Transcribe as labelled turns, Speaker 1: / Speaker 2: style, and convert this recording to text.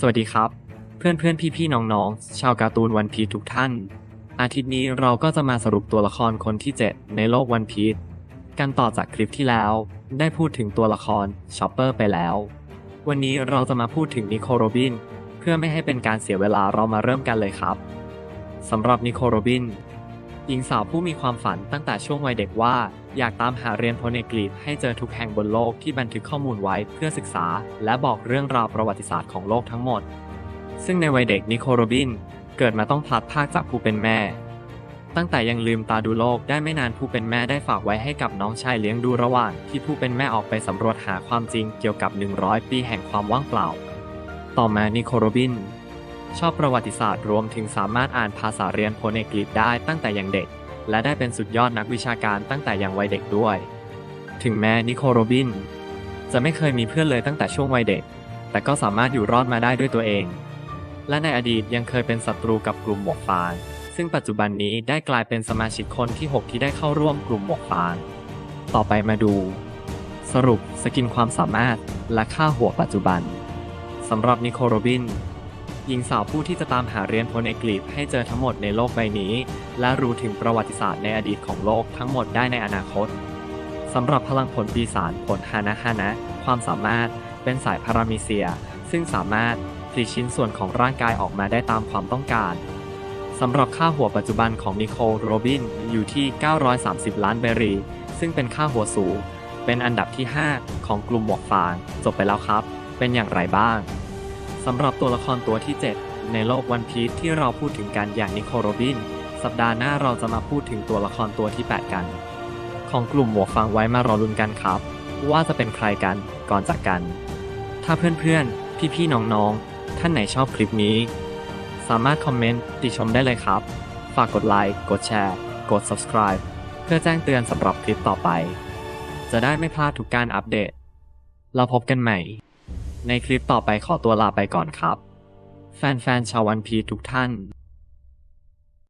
Speaker 1: สวัสดีครับ เพื่อนเพื่อนพี่พี่ๆน้องๆ ชาวการ์ตูนวันพีทุกท่าน อาทิตย์นี้เราก็จะมาสรุปตัวละครคนที่ 7 ในโลกวันพีทกันต่อจากคลิปที่แล้ว ได้พูดถึงตัวละครชอปเปอร์ไปแล้ว วันนี้เราจะมาพูดถึงนิโคโรบิน เพื่อไม่ให้เป็นการเสียเวลาเรามาเริ่มกันเลยครับสำหรับนิโคโรบิน หญิงสาวผู้มีความฝันตั้งแต่ช่วงวัยเด็กว่า อยากตามหาเรียนโพเนกรีดให้เจอทุกแห่งบนโลกที่บันทึกข้อมูลไว้เพื่อศึกษา และบอกเรื่องราวประวัติศาสตร์ของโลกทั้งหมด ซึ่งในวัยเด็กนิโคโรบิน เกิดมาต้องพลัดพรากจากผู้เป็นแม่ ตั้งแต่ยังลืมตาดูโลกได้ไม่นานผู้เป็นแม่ได้ฝากไว้ให้กับน้องชายเลี้ยงดูระหว่างที่ผู้เป็นแม่ออกไปสำรวจหาความจริงเกี่ยวกับ 100 ปีแห่งความว่างเปล่า ต่อมานิโคโรบิน ชอบประวัติศาสตร์รวมถึงสามารถอ่านภาษาเรียนโพเนกรีดได้ตั้งแต่ยังเด็ก และได้เป็นสุดยอดนักวิชาการตั้งแต่ยังวัยเด็กด้วย ถึงแม้นิโคโรบิน จะไม่เคยมีเพื่อนเลยตั้งแต่ช่วงวัยเด็ก แต่ก็สามารถอยู่รอดมาได้ด้วยตัวเอง และในอดีตยังเคยเป็นศัตรูกับกลุ่มหมวกฟางซึ่งปัจจุบันนี้ได้กลายเป็นสมาชิกคนที่ 6 ที่ได้เข้าร่วมกลุ่มหมวกฟางต่อไปมาดู สรุปสกินความสามารถและค่าหัวปัจจุบันสำหรับนิโคโรบิน หญิงสาวผู้ที่จะตามหาเรียนพลเอกลีบให้เจอทั้งหมดในโลกใบนี้ และรู้ถึงประวัติศาสตร์ในอดีตของโลกทั้งหมดได้ในอนาคตสำหรับพลังผลปีศาจผลฮานะฮานะ ความสามารถเป็นสายพารามิเซีย ซึ่งสามารถผลิตชิ้นส่วนของร่างกายออกมาได้ตามความต้องการสำหรับค่าหัวปัจจุบันของนิโคลโรบินอยู่ที่ 930 ล้านเบรี ซึ่งเป็นค่าหัวสูง เป็นอันดับที่ 5 ของกลุ่มหมวกฟาง จบไปแล้วครับ เป็นอย่างไรบ้าง สำหรับตัวละครตัวที่ 7 ในโลกวันพีชที่เราพูดถึงกันอย่างนิโคลโรบิน สัปดาห์หน้าเราจะมาพูดถึงตัวละครตัวที่ 8 กัน ของกลุ่มหมวกฟางไว้มารอลุ้นกันครับ ว่าจะเป็นใครกันก่อนจากกัน ถ้าเพื่อนๆ พี่ๆ น้องๆ ท่านไหนชอบคลิปนี้ สามารถคอมเมนต์ติชมได้เลยครับ ฝากกดไลค์กดแชร์ กด subscribe เพื่อแจ้งเตือนสำหรับคลิปต่อไป จะได้ไม่พลาดทุกการอัปเดต เราพบกันใหม่ ในคลิปต่อไปขอตัวลาไปก่อนครับ แฟนๆชาววันพีทุกท่าน